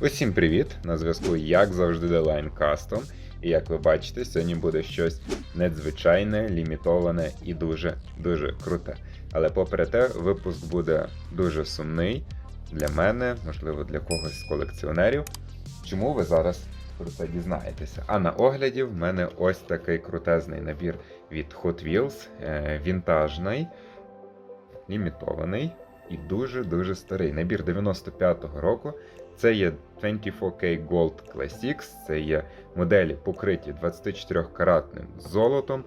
Усім привіт! На зв'язку, як завжди, Deline Custom. І як ви бачите, сьогодні буде щось надзвичайне, лімітоване і дуже-дуже круте. Але попри те, випуск буде дуже сумний для мене, можливо, для когось з колекціонерів. Чому ви зараз про це дізнаєтеся? А на огляді в мене ось такий крутезний набір від Hot Wheels, е, вінтажний, лімітований і дуже-дуже старий. Набір 95-го року. Це є 24K Gold Classics, це є моделі покриті 24-каратним золотом.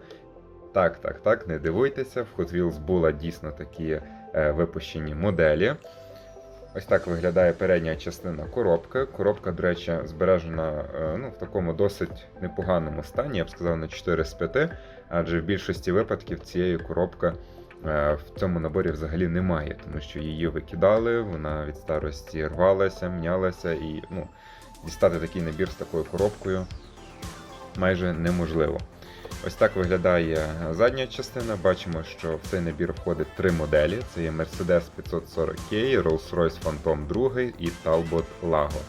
Так, так, так, не дивуйтеся, в Hot Wheels була дійсно такі е, випущені моделі. Ось так виглядає передня частина коробки. Коробка, до речі, збережена е, ну, в такому досить непоганому стані, я б сказав, на 4 з 5, адже в більшості випадків цієї коробки в цьому наборі взагалі немає, тому що її викидали, вона від старості рвалася, мнялася, і ну, дістати такий набір з такою коробкою майже неможливо. Ось так виглядає задня частина. Бачимо, що в цей набір входить три моделі: це є Mercedes 540K, Rolls-Royce Phantom 2 і Talbot Lago.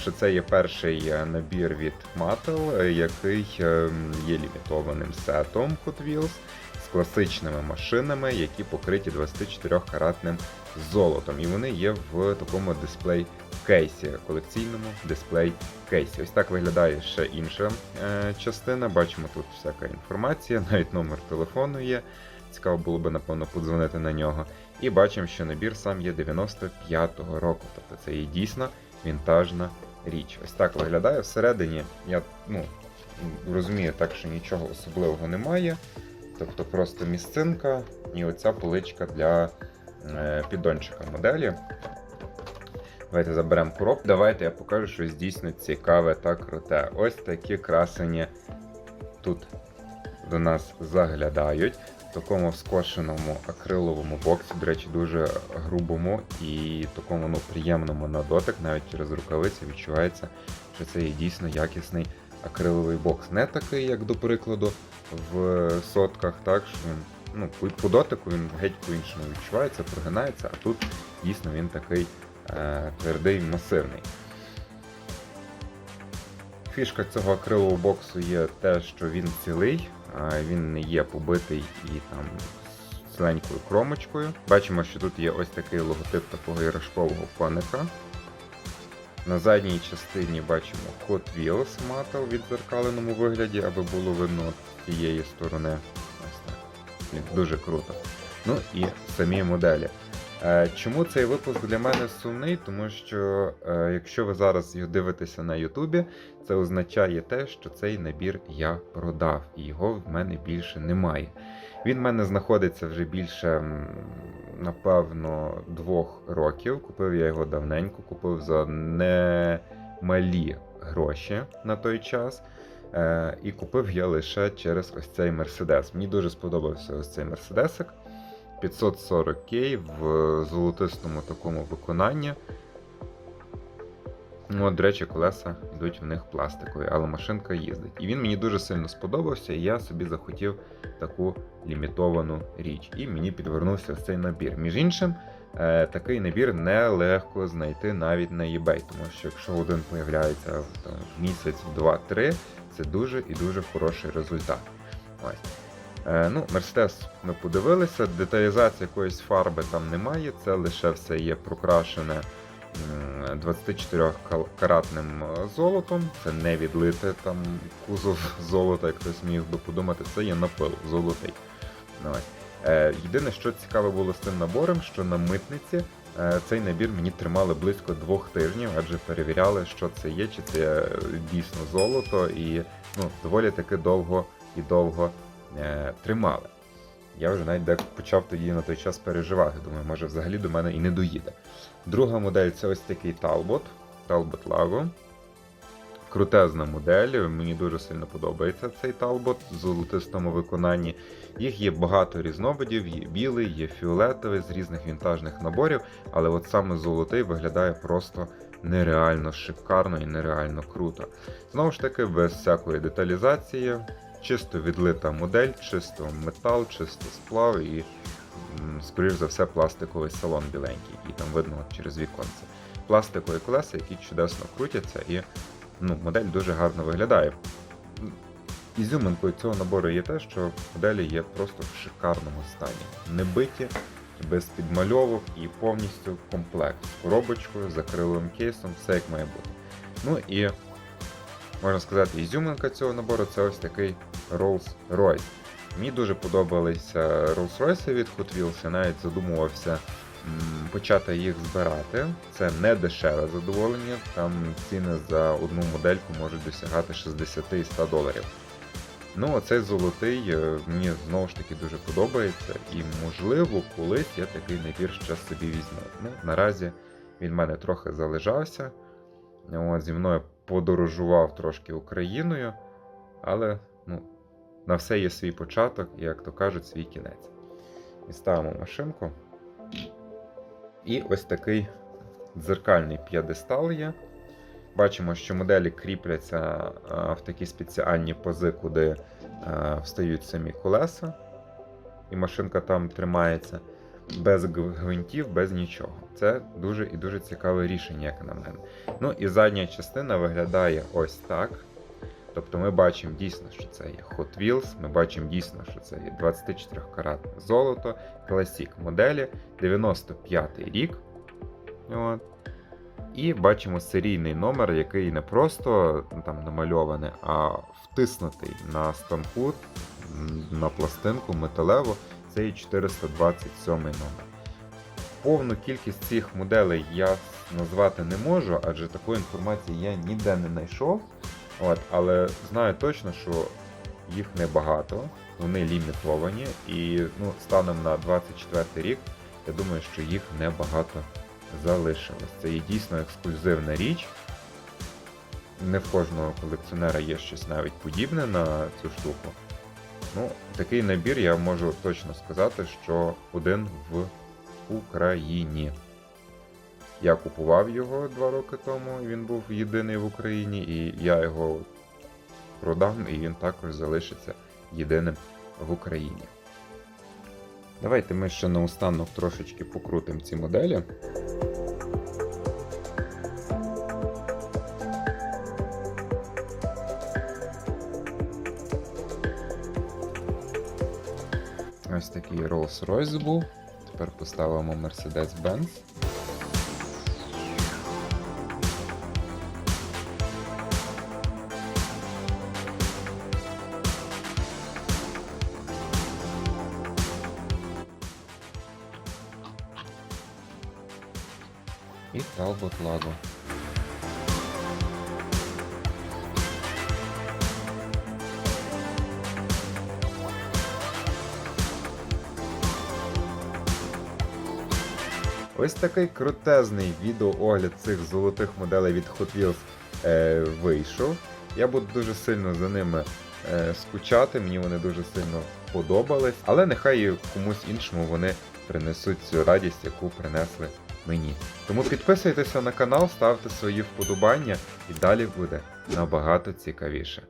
Що це є перший е, набір від Mattel, е, який е, є лімітованим сетом Hot Wheels класичними машинами, які покриті 24-каратним золотом. І вони є в такому дисплей кейсі, колекційному дисплей кейсі. Ось так виглядає ще інша е, частина. Бачимо тут всяка інформація, навіть номер телефону є. Цікаво було би, напевно, подзвонити на нього. І бачимо, що набір сам є 95-го року. Тобто це є дійсно вінтажна річ. Ось так виглядає. Всередині я ну, розумію так, що нічого особливого немає. Тобто просто місцинка і оця поличка для е, піддончика моделі. Давайте заберемо коробку. Давайте я покажу щось дійсно цікаве та круте. Ось такі красені тут до нас заглядають. В такому скошеному акриловому боксі, до речі, дуже грубому і такому ну, приємному на дотик, навіть через рукавиці відчувається, що це є дійсно якісний акриловий бокс. Не такий, як до прикладу, в сотках, так що він ну, по- дотику він геть по-іншому відчувається, прогинається, а тут дійсно він такий е, твердий, масивний. Фішка цього акрилового боксу є те, що він цілий, він не є побитий і там з кромочкою. Бачимо, що тут є ось такий логотип такого іграшкового коника. На задній частині бачимо Hot Wheels Metal в відзеркаленому вигляді, аби було видно з цієї сторони. Ось так. Дуже круто. Ну і самі моделі. Е, Чому цей випуск для мене сумний? Тому що е, якщо ви зараз дивитеся на Ютубі, це означає те, що цей набір я продав, і його в мене більше немає. Він в мене знаходиться вже більше, напевно, двох років. Купив я його давненько, купив за немалі гроші на той час. Е, і купив я лише через ось цей Мерседес. Мені дуже сподобався ось цей Мерседесик. 540К в золотистому такому виконанні. Ну, от, до речі, колеса йдуть в них пластикові, але машинка їздить. І він мені дуже сильно сподобався, і я собі захотів таку лімітовану річ. І мені підвернувся цей набір. Між іншим, е, такий набір нелегко знайти навіть на eBay, тому що якщо один появляється в, місяць, два-три, це дуже і дуже хороший результат. Ось. Е, Ну, Мерседес ми подивилися, деталізації якоїсь фарби там немає, це лише все є прокрашене 24-каратним золотом. Це не відлите там кузов золота, як хтось міг би подумати, це є напил золотий. Ну. Е, Єдине, що цікаве було з цим набором, що на митниці е, цей набір мені тримали близько двох тижнів, адже перевіряли, що це є, чи це дійсно золото, і ну, доволі таки довго і довго е, тримали. Я вже навіть почав тоді на той час переживати. Думаю, може взагалі до мене і не доїде. Друга модель це ось такий Talbot, Talbot Lago. Крутезна модель, мені дуже сильно подобається цей Talbot в золотистому виконанні. Їх є багато різновидів, є білий, є фіолетовий з різних вінтажних наборів, але от саме золотий виглядає просто нереально шикарно і нереально круто. Знову ж таки, без всякої деталізації, чисто відлита модель, чисто метал, чисто сплав і, скоріш за все, пластиковий салон біленький, який там видно через віконце. пластикові колеса, які чудесно крутяться, і ну, модель дуже гарно виглядає. Ізюминкою цього набору є те, що моделі є просто в шикарному стані. Не биті, без підмальовок і повністю комплект з коробочкою, з акриловим кейсом, все як має бути. Ну і можна сказати, ізюминка цього набору це ось такий Rolls-Royce. Мені дуже подобалися Rolls-Royce від Hot Wheels, я навіть задумувався почати їх збирати. Це не дешеве задоволення, там ціни за одну модельку можуть досягати 60 і 100 доларів. Ну, оцей золотий е, мені знову ж таки дуже подобається, і можливо, колись я такий набір ще собі візьму. Ну, наразі він в мене трохи залежався. Зі мною подорожував трошки Україною, але на все є свій початок і, як то кажуть, свій кінець. І ставимо машинку. І ось такий дзеркальний п'єдестал є. Бачимо, що моделі кріпляться а, в такі спеціальні пози, куди а, встають самі колеса, і машинка там тримається без гвинтів, без нічого. Це дуже і дуже цікаве рішення, як на мене. Ну і задня частина виглядає ось так. Тобто ми бачимо дійсно, що це є Hot Wheels, ми бачимо дійсно, що це є 24 каратне золото, Classic моделі, 95 рік. От. І бачимо серійний номер, який не просто ну, там намальований, а втиснутий на станку, на пластинку металеву. Це і 427 номер. Повну кількість цих моделей я назвати не можу, адже такої інформації я ніде не знайшов. От, але знаю точно, що їх небагато, вони лімітовані, і ну, станом на 24 рік, я думаю, що їх небагато залишилось. Це є дійсно ексклюзивна річ. Не в кожного колекціонера є щось навіть подібне на цю штуку. Ну, такий набір я можу точно сказати, що один в Україні. Я купував його два роки тому, він був єдиний в Україні, і я його продам, і він також залишиться єдиним в Україні. Давайте ми ще наостанок трошечки покрутимо ці моделі. Ось такий Rolls-Royce був. Тепер поставимо Mercedes-Benz. І Lago. Ось такий крутезний відеоогляд цих золотих моделей від Hot Wheels е, вийшов. Я буду дуже сильно за ними е, скучати, мені вони дуже сильно подобались, але нехай комусь іншому вони принесуть цю радість, яку принесли мені. Тому підписуйтеся на канал, ставте свої вподобання і далі буде набагато цікавіше.